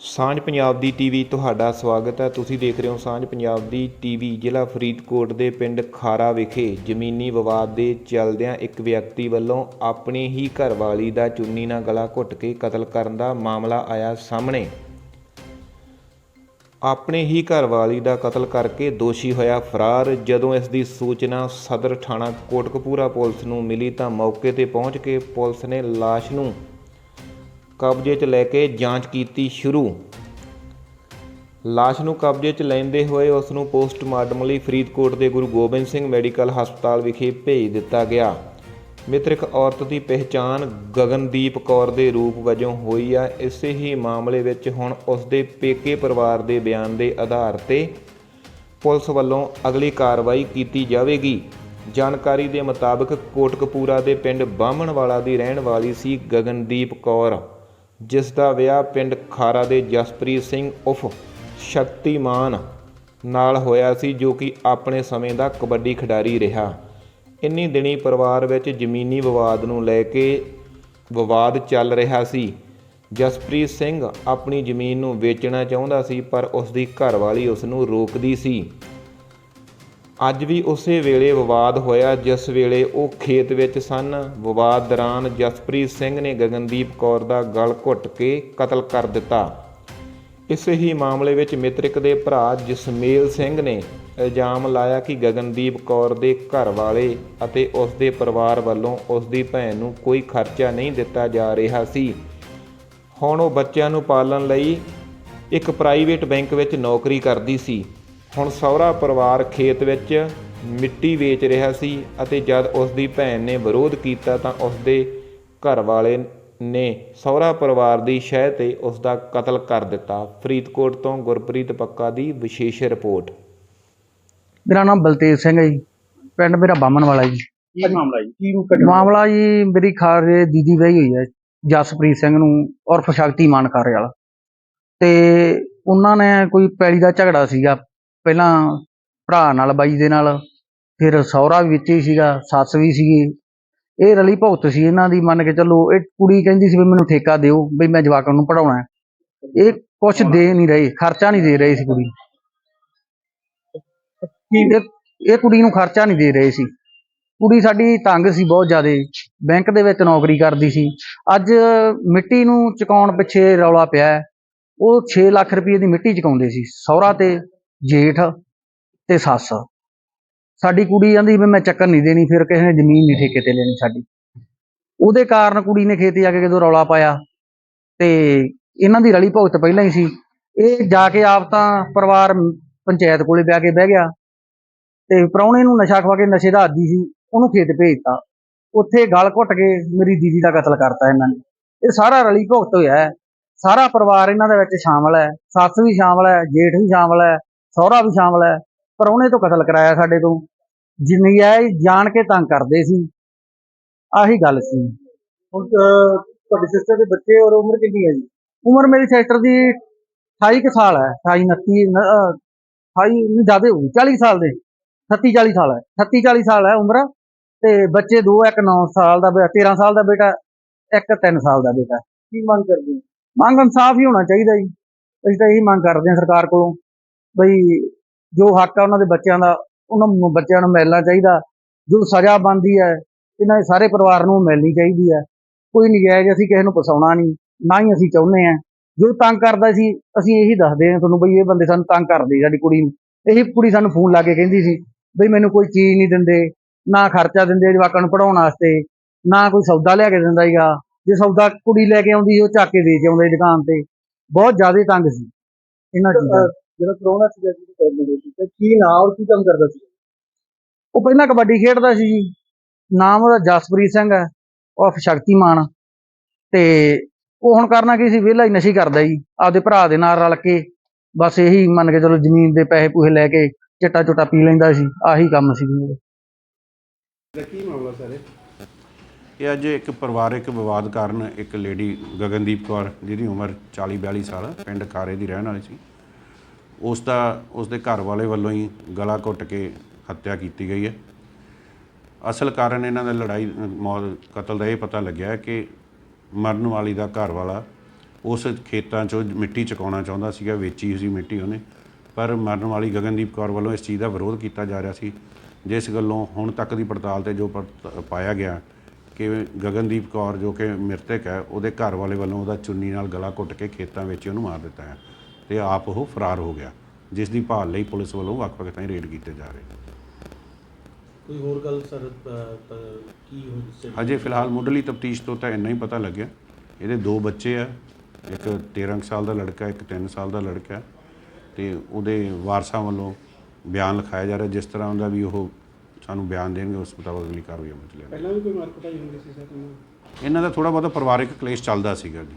ਸਾਂਝ ਪੰਜਾਬ ਦੀ ਟੀਵੀ ਤੁਹਾਡਾ ਸਵਾਗਤ ਹੈ। ਤੁਸੀਂ ਦੇਖ ਰਹੇ ਹੋ ਸਾਂਝ ਪੰਜਾਬ ਦੀ ਟੀਵੀ, ਜ਼ਿਲ੍ਹਾ ਫਰੀਦਕੋਟ ਦੇ ਪਿੰਡ ਖਾਰਾ ਵਿਖੇ ਜ਼ਮੀਨੀ ਵਿਵਾਦ ਦੇ ਚੱਲਦਿਆਂ ਇੱਕ ਵਿਅਕਤੀ ਵੱਲੋਂ ਆਪਣੀ ਹੀ ਘਰਵਾਲੀ ਦਾ ਚੁੰਨੀ ਨਾਲ ਗਲਾ ਘੁੱਟ ਕੇ ਕਤਲ ਕਰਨ ਦਾ ਮਾਮਲਾ ਆਇਆ ਸਾਹਮਣੇ। ਆਪਣੇ ਹੀ ਘਰਵਾਲੀ ਦਾ ਕਤਲ ਕਰਕੇ ਦੋਸ਼ੀ ਹੋਇਆ ਫਰਾਰ। ਜਦੋਂ ਇਸ ਦੀ ਸੂਚਨਾ ਸਦਰ ਥਾਣਾ ਕੋਟਕਪੂਰਾ ਪੁਲਿਸ ਨੂੰ ਮਿਲੀ ਤਾਂ ਮੌਕੇ ਤੇ ਪਹੁੰਚ ਕੇ ਪੁਲਿਸ ਨੇ ਲਾਸ਼ ਨੂੰ ਕਬਜ਼ੇ 'ਚ ਲੈ ਕੇ ਜਾਂਚ ਕੀਤੀ ਸ਼ੁਰੂ। ਲਾਸ਼ ਨੂੰ ਕਬਜ਼ੇ 'ਚ ਲੈਂਦੇ ਹੋਏ ਉਸ ਨੂੰ ਪੋਸਟਮਾਰਟਮ ਲਈ ਫਰੀਦਕੋਟ ਦੇ ਗੁਰੂ ਗੋਬਿੰਦ ਸਿੰਘ ਮੈਡੀਕਲ ਹਸਪਤਾਲ ਵਿਖੇ ਭੇਜ ਦਿੱਤਾ ਗਿਆ। ਮ੍ਰਿਤਕ ਔਰਤ ਦੀ ਪਹਿਚਾਣ ਗਗਨਦੀਪ ਕੌਰ ਦੇ ਰੂਪ ਵਜੋਂ ਹੋਈ ਆ। ਇਸੇ ਹੀ ਮਾਮਲੇ ਵਿੱਚ ਹੁਣ ਉਸ ਦੇ ਪੇਕੇ ਪਰਿਵਾਰ ਦੇ ਬਿਆਨ ਦੇ ਆਧਾਰ ਤੇ ਪੁਲਿਸ ਵੱਲੋਂ ਅਗਲੀ ਕਾਰਵਾਈ ਕੀਤੀ ਜਾਵੇਗੀ। ਜਾਣਕਾਰੀ ਦੇ ਮੁਤਾਬਕ ਕੋਟਕਪੂਰਾ ਦੇ ਪਿੰਡ ਬਾਹਮਣਵਾਲਾ ਦੀ ਰਹਿਣ ਵਾਲੀ ਸੀ ਗਗਨਦੀਪ ਕੌਰ। ਜਿਸ ਦਾ ਵਿਆਹ ਪਿੰਡ ਖਾਰਾ ਦੇ ਜਸਪ੍ਰੀਤ ਸਿੰਘ ਉਫ ਸ਼ਕਤੀਮਾਨ ਨਾਲ ਹੋਇਆ ਸੀ, ਜੋ ਕਿ ਆਪਣੇ ਸਮੇਂ ਦਾ ਕਬੱਡੀ ਖਿਡਾਰੀ ਰਿਹਾ। ਇੰਨੀ ਦਿਨੀ ਪਰਿਵਾਰ ਵਿੱਚ ਜ਼ਮੀਨੀ ਵਿਵਾਦ ਨੂੰ ਲੈ ਕੇ ਵਿਵਾਦ ਚੱਲ ਰਿਹਾ ਸੀ। ਜਸਪ੍ਰੀਤ ਸਿੰਘ ਆਪਣੀ ਜ਼ਮੀਨ ਨੂੰ ਵੇਚਣਾ ਚਾਹੁੰਦਾ ਸੀ, ਪਰ ਉਸ ਦੀ ਘਰਵਾਲੀ ਉਸ ਨੂੰ ਰੋਕਦੀ ਸੀ। ਅੱਜ ਵੀ ਉਸੇ ਵੇਲੇ ਵਿਵਾਦ ਹੋਇਆ, ਜਿਸ ਵੇਲੇ ਉਹ ਖੇਤ ਵਿੱਚ ਸਨ। ਵਿਵਾਦ ਦੌਰਾਨ ਜਸਪ੍ਰੀਤ ਸਿੰਘ ਨੇ ਗਗਨਦੀਪ ਕੌਰ ਦਾ ਗਲ ਘੁੱਟ ਕੇ ਕਤਲ ਕਰ ਦਿੱਤਾ। ਇਸੇ ਹੀ ਮਾਮਲੇ ਵਿੱਚ ਮਿੱਤਰਿਕ ਦੇ ਭਰਾ ਜਸਮੇਲ ਸਿੰਘ ਨੇ ਇਲਜ਼ਾਮ ਲਾਇਆ ਕਿ ਗਗਨਦੀਪ ਕੌਰ ਦੇ ਘਰ ਵਾਲੇ ਅਤੇ ਉਸ ਦੇ ਪਰਿਵਾਰ ਵੱਲੋਂ ਉਸ ਦੀ ਭੈਣ ਨੂੰ ਕੋਈ ਖਰਚਾ ਨਹੀਂ ਦਿੱਤਾ ਜਾ ਰਿਹਾ ਸੀ। ਹੁਣ ਉਹ ਬੱਚਿਆਂ ਨੂੰ ਪਾਲਣ ਲਈ ਇੱਕ ਪ੍ਰਾਈਵੇਟ ਬੈਂਕ ਵਿੱਚ ਨੌਕਰੀ ਕਰਦੀ ਸੀ। ਹੁਣ ਸਹੁਰਾ ਪਰਿਵਾਰ ਖੇਤ ਵਿੱਚ ਮਿੱਟੀ ਵੇਚ ਰਿਹਾ ਸੀ ਅਤੇ ਜਦ ਉਸ ਦੀ ਭੈਣ ਨੇ ਵਿਰੋਧ ਕੀਤਾ ਤਾਂ ਉਸ ਦੇ ਘਰ ਵਾਲੇ ਨੇ ਸਹੁਰਾ ਪਰਿਵਾਰ ਦੀ ਸ਼ਹਿ ਤੇ ਉਸ ਦਾ ਕਤਲ ਕਰ ਦਿੱਤਾ। ਫਰੀਦਕੋਟ ਤੋਂ ਗੁਰਪ੍ਰੀਤ ਪੱਕਾ ਦੀ ਵਿਸ਼ੇਸ਼ ਰਿਪੋਰਟ। ਮੇਰਾ ਨਾਮ ਬਲਤੇਜ ਸਿੰਘ ਹੈ ਜੀ। ਪਿੰਡ ਮੇਰਾ ਬਾਮਣ ਵਾਲਾ ਜੀ। ਕੀ ਮਾਮਲਾ ਜੀ? ਕੀ ਰੂਪ ਮਾਮਲਾ ਜੀ ਮੇਰੀ ਖਾਰੇ ਦੀਦੀ ਵਹੀ ਹੋਈ ਹੈ ਜਸਪ੍ਰੀਤ ਸਿੰਘ ਨੂੰ ਔਰ ਸ਼ਕਤੀਮਾਨ ਖਾਰੇ ਵਾਲਾ। ਤੇ ਉਹਨਾਂ ਨੇ ਕੋਈ ਪੈਲੀ ਦਾ ਝਗੜਾ ਸੀਗਾ। ਪਹਿਲਾਂ ਭਰਾ ਨਾਲ ਬਾਈ ਦੇ ਨਾਲ ਫਿਰ ਸਹੁਰਾ ਵੀ ਵਿੱਚ ਹੀ ਸੀਗਾ ਸੱਸ ਵੀ ਸੀਗੀ। ਇਹ ਰਲੀ ਭੁਗਤ ਸੀ ਇਹਨਾਂ ਦੀ ਮੰਨ ਕੇ ਚੱਲੋ ਇਹ ਕੁੜੀ ਕਹਿੰਦੀ ਸੀ ਵੀ ਮੈਨੂੰ ਠੇਕਾ ਦਿਓ ਵੀ ਮੈਂ ਜਵਾਕਾਂ ਨੂੰ ਪੜਾਉਣਾ ਇਹ ਕੁਛ ਦੇ ਨਹੀਂ ਰਹੇ ਖਰਚਾ ਨਹੀਂ ਦੇ ਰਹੇ ਸੀ ਕੁੜੀ। ਇਹ ਕੁੜੀ ਨੂੰ ਖਰਚਾ ਨਹੀਂ ਦੇ ਰਹੇ ਸੀ। ਕੁੜੀ ਸਾਡੀ ਤੰਗ ਸੀ ਬਹੁਤ ਜ਼ਿਆਦੇ ਬੈਂਕ ਦੇ ਵਿੱਚ ਨੌਕਰੀ ਕਰਦੀ ਸੀ। ਅੱਜ ਮਿੱਟੀ ਨੂੰ ਚੁਕਾਉਣ ਪਿੱਛੇ ਰੌਲਾ ਪਿਆ। ਉਹ 6 ਲੱਖ ਰੁਪਏ ਦੀ ਮਿੱਟੀ ਚੁਕਾਉਂਦੇ ਸੀ ਸਹੁਰਾ ਤੇ ਜੇਠ ਤੇ ਸੱਸ। ਸਾਡੀ ਕੁੜੀ ਕਹਿੰਦੀ ਵੀ ਮੈਂ ਚੱਕਰ ਨਹੀਂ ਦੇਣੀ, ਫਿਰ ਕਿਸੇ ਨੇ ਜ਼ਮੀਨ ਨਹੀਂ ਠੇਕੇ ਤੇ ਲੈਣੀ ਸਾਡੀ। ਉਹਦੇ ਕਾਰਨ ਕੁੜੀ ਨੇ ਖੇਤ ਜਾ ਕੇ ਜਦੋਂ ਰੌਲਾ ਪਾਇਆ ਤੇ ਇਹਨਾਂ ਦੀ ਰਲੀ ਭੁਗਤ ਪਹਿਲਾਂ ਹੀ ਸੀ। ਇਹ ਜਾ ਕੇ ਆਪ ਤਾਂ ਪਰਿਵਾਰ ਪੰਚਾਇਤ ਕੋਲੇ ਬਹਿ ਕੇ ਬਹਿ ਗਿਆ ਤੇ ਪ੍ਰਾਹੁਣੇ ਨੂੰ ਨਸ਼ਾ ਖਵਾ ਕੇ ਨਸ਼ੇ ਦਾ ਆਦੀ ਸੀ, ਉਹਨੂੰ ਖੇਤ ਭੇਜਤਾ। ਉੱਥੇ ਗਲ ਘੁੱਟ ਕੇ ਮੇਰੀ ਦੀਦੀ ਦਾ ਕਤਲ ਕਰਤਾ ਇਹਨਾਂ ਨੇ। ਇਹ ਸਾਰਾ ਰਲੀ ਭੁਗਤ ਹੋਇਆ। ਹੈ ਸਾਰਾ ਪਰਿਵਾਰ ਇਹਨਾਂ ਦੇ ਵਿੱਚ ਸ਼ਾਮਲ ਹੈ। ਸੱਸ ਵੀ ਸ਼ਾਮਲ ਹੈ, ਜੇਠ ਵੀ ਸ਼ਾਮਲ ਹੈ। ਸਹੁਰਾ ਵੀ ਸ਼ਾਮਲ ਹੈ ਪ੍ਰਾਹੁਣੇ ਤੋਂ ਕਤਲ ਕਰਾਇਆ ਸਾਡੇ ਤੋਂ। ਜਿੰਨੀ ਹੈ ਜਾਣ ਕੇ ਤੰਗ ਕਰਦੇ ਸੀ। ਆਹੀ ਗੱਲ ਸੀ। ਹੁਣ ਤੁਹਾਡੀ ਸਿਸਟਰ ਦੇ ਬੱਚੇ ਔਰ ਉਮਰ ਕਿੰਨੀ ਹੈ ਜੀ? ਉਮਰ ਮੇਰੀ ਸਿਸਟਰ ਦੀ 28 ਕੁ ਸਾਲ ਹੈ 28 29 28 ਨਹੀਂ ਜ਼ਿਆਦਾ ਹੋਊ 40 ਸਾਲ ਦੇ 38 40 ਸਾਲ ਹੈ। 38 40 ਸਾਲ ਹੈ ਉਮਰ ਤੇ ਬੱਚੇ ਦੋ ਇੱਕ 9 ਸਾਲ ਦਾ ਬੇ- 13 ਸਾਲ ਦਾ ਬੇਟਾ ਇੱਕ 3 ਸਾਲ ਦਾ ਬੇਟਾ। ਕੀ ਮੰਗ ਕਰਦੇ? ਮੰਗ ਇਨਸਾਫ ਹੀ ਹੋਣਾ ਚਾਹੀਦਾ ਜੀ। ਅਸੀਂ ਤਾਂ ਇਹੀ ਮੰਗ ਕਰਦੇ ਹਾਂ ਸਰਕਾਰ ਕੋਲੋਂ। ਬਈ ਜੋ ਹੱਕ ਆ ਉਹਨਾਂ ਦੇ ਬੱਚਿਆਂ ਦਾ ਉਹਨਾਂ ਨੂੰ ਬੱਚਿਆਂ ਨੂੰ ਮਿਲਣਾ ਚਾਹੀਦਾ। ਜੋ ਸਜ਼ਾ ਬਣਦੀ ਹੈ ਇਹਨਾਂ ਦੇ ਸਾਰੇ ਪਰਿਵਾਰ ਨੂੰ ਮਿਲਣੀ ਚਾਹੀਦੀ ਹੈ। ਕੋਈ ਨਜਾਇਜ਼ ਅਸੀਂ ਕਿਸੇ ਨੂੰ ਫਸਾਉਣਾ ਨਹੀਂ ਨਾ ਹੀ ਅਸੀਂ ਚਾਹੁੰਦੇ ਹਾਂ। ਜੋ ਤੰਗ ਕਰਦਾ ਸੀ ਅਸੀਂ ਇਹੀ ਦੱਸਦੇ ਹਾਂ ਤੁਹਾਨੂੰ ਬਈ ਇਹ ਬੰਦੇ ਸਾਨੂੰ ਤੰਗ ਕਰਦੇ ਸਾਡੀ ਕੁੜੀ ਨੂੰ। ਇਹੀ ਕੁੜੀ ਸਾਨੂੰ ਫੋਨ ਲਾ ਕੇ ਕਹਿੰਦੀ ਸੀ ਬਈ ਮੈਨੂੰ ਕੋਈ ਚੀਜ਼ ਨਹੀਂ ਦਿੰਦੇ ਨਾ ਖਰਚਾ ਦਿੰਦੇ ਜਵਾਕਾਂ ਨੂੰ ਪੜਾਉਣ ਵਾਸਤੇ ਨਾ ਕੋਈ ਸੌਦਾ ਲਿਆ ਕੇ ਦਿੰਦਾ ਸੀਗਾ। ਜੇ ਸੌਦਾ ਕੁੜੀ ਲੈ ਕੇ ਆਉਂਦੀ ਉਹ ਚੱਕ ਕੇ ਵੇਚ ਆਉਂਦੇ ਦੁਕਾਨ ਤੇ। ਬਹੁਤ ਜ਼ਿਆਦਾ ਤੰਗ ਸੀ। ਇਹਨਾਂ ਚੀਜ਼ਾਂ ਜਿਹੜਾ ਕਰੋਨਾ ਸੀਗਾ ਜੀ ਕਰਨੇ ਸੀ ਤੇ ਕੀ ਨਾਂ ਔਰ ਕੀ ਕੰਮ ਕਰਦਾ ਸੀ ਉਹ ਪਹਿਲਾਂ ਕਬੱਡੀ ਖੇਡਦਾ ਸੀ ਜੀ। ਨਾਮ ਉਹਦਾ ਜਸਪ੍ਰੀਤ ਸਿੰਘ ਹੈ ਉਹ ਸ਼ਕਤੀਮਾਨ। ਤੇ ਉਹ ਹੁਣ ਕਰਨਾ ਕੀ ਸੀ ਵਿਹਲਾ ਹੀ ਨਸ਼ੀ ਕਰਦਾ ਜੀ ਆਪਦੇ ਭਰਾ ਦੇ ਨਾਲ ਰਲ ਕੇ। ਬਸ ਇਹੀ ਮੰਨ ਕੇ ਚਲੋ ਜ਼ਮੀਨ ਦੇ ਪੈਸੇ ਪੂਸੇ ਲੈ ਕੇ ਚਿੱਟਾ ਚੁੱਟਾ ਪੀ ਲੈਂਦਾ ਸੀ ਆਹੀ ਕੰਮ ਸੀ ਜੀ। ਉਹਦਾ। ਕੀ ਮਾਮਲਾ ਸਰ ਇਹ? ਅੱਜ ਇੱਕ ਪਰਿਵਾਰਕ ਵਿਵਾਦ ਕਾਰਨ ਇੱਕ ਲੇਡੀ ਗਗਨਦੀਪ ਕੌਰ ਜਿਹਦੀ ਉਮਰ 40 42 ਸਾਲ ਪਿੰਡ ਕਾਰੇ ਦੀ ਰਹਿਣ ਵਾਲੀ ਸੀ। ਉਸ ਦਾ, ਉਸ ਦੇ ਘਰ ਵਾਲੇ ਵੱਲੋਂ ਹੀ ਗਲਾ ਘੁੱਟ ਕੇ ਹੱਤਿਆ ਕੀਤੀ ਗਈ ਹੈ। ਅਸਲ ਕਾਰਨ ਇਹਨਾਂ ਦਾ ਲੜਾਈ, ਮੌਤ, ਕਤਲ ਦਾ ਇਹ ਪਤਾ ਲੱਗਿਆ ਕਿ ਮਰਨ ਵਾਲੀ ਦਾ ਘਰ ਵਾਲਾ ਉਸ ਖੇਤਾਂ 'ਚੋਂ ਮਿੱਟੀ ਚੁਕਾਉਣਾ ਚਾਹੁੰਦਾ ਸੀਗਾ, ਵੇਚੀ ਸੀ ਮਿੱਟੀ ਉਹਨੇ। ਪਰ ਮਰਨ ਵਾਲੀ ਗਗਨਦੀਪ ਕੌਰ ਵੱਲੋਂ ਇਸ ਚੀਜ਼ ਦਾ ਵਿਰੋਧ ਕੀਤਾ ਜਾ ਰਿਹਾ ਸੀ, ਜਿਸ ਗੱਲੋਂ ਹੁਣ ਤੱਕ ਦੀ ਪੜਤਾਲ ਤੇ ਜੋ ਪੜਤ- ਪਾਇਆ ਗਿਆ ਕਿ ਗਗਨਦੀਪ ਕੌਰ ਜੋ ਕਿ ਮ੍ਰਿਤਕ ਹੈ, ਉਹਦੇ ਘਰ ਵਾਲੇ ਵੱਲੋਂ ਉਹਦਾ ਚੁੰਨੀ ਨਾਲ ਗਲਾ ਘੁੱਟ ਕੇ ਖੇਤਾਂ ਵਿੱਚ ਹੀ ਉਹਨੂੰ ਮਾਰ ਦਿੱਤਾ ਹੈ। ਤੇ ਆਪ ਉਹ ਫਰਾਰ ਹੋ ਗਿਆ ਜਿਸ ਦੀ ਭਾਲ ਲਈ ਪੁਲਿਸ ਵੱਲੋਂ ਵੱਖ-ਵੱਖ ਥਾਈਂ ਰੇਡ ਕੀਤੇ ਜਾ ਰਹੇ ਕੋਈ ਹੋਰ ਗੱਲ ਸਰ ਕੀ ਹੋ ਅਜੇ ਫਿਲਹਾਲ ਮੁੱਢਲੀ ਤਫਤੀਸ਼ ਤੋਂ ਤਾਂ ਇੰਨਾ ਹੀ ਪਤਾ ਲੱਗਿਆ। ਇਹਦੇ ਦੋ ਬੱਚੇ ਆ ਇੱਕ 13 ਕੁ ਸਾਲ ਦਾ ਲੜਕਾ ਇੱਕ 3 ਸਾਲ ਦਾ ਲੜਕਾ। ਤੇ ਉਹਦੇ ਵਾਰਸਾਂ ਵੱਲੋਂ ਬਿਆਨ ਲਿਖਾਇਆ ਜਾ ਰਿਹਾ ਜਿਸ ਤਰ੍ਹਾਂ ਉਹਦਾ ਵੀ ਉਹ ਸਾਨੂੰ ਬਿਆਨ ਦੇਣਗੇ ਉਸ ਮੁਤਾਬਕ ਅਗਲੀ ਕਾਰਵਾਈ ਅਮਲ ਚ ਲਿਆਂਦੀ ਪਹਿਲਾਂ ਵੀ ਕੋਈ ਮਾਰ ਕੁਟਾਈ ਹੁੰਦੀ ਸੀ ਸਰ ਇਹਨਾਂ ਦਾ ਥੋੜਾ ਬਹੁਤਾ ਪਰਿਵਾਰਕ ਕਲੇਸ਼ ਚੱਲਦਾ ਸੀਗਾ ਜੀ।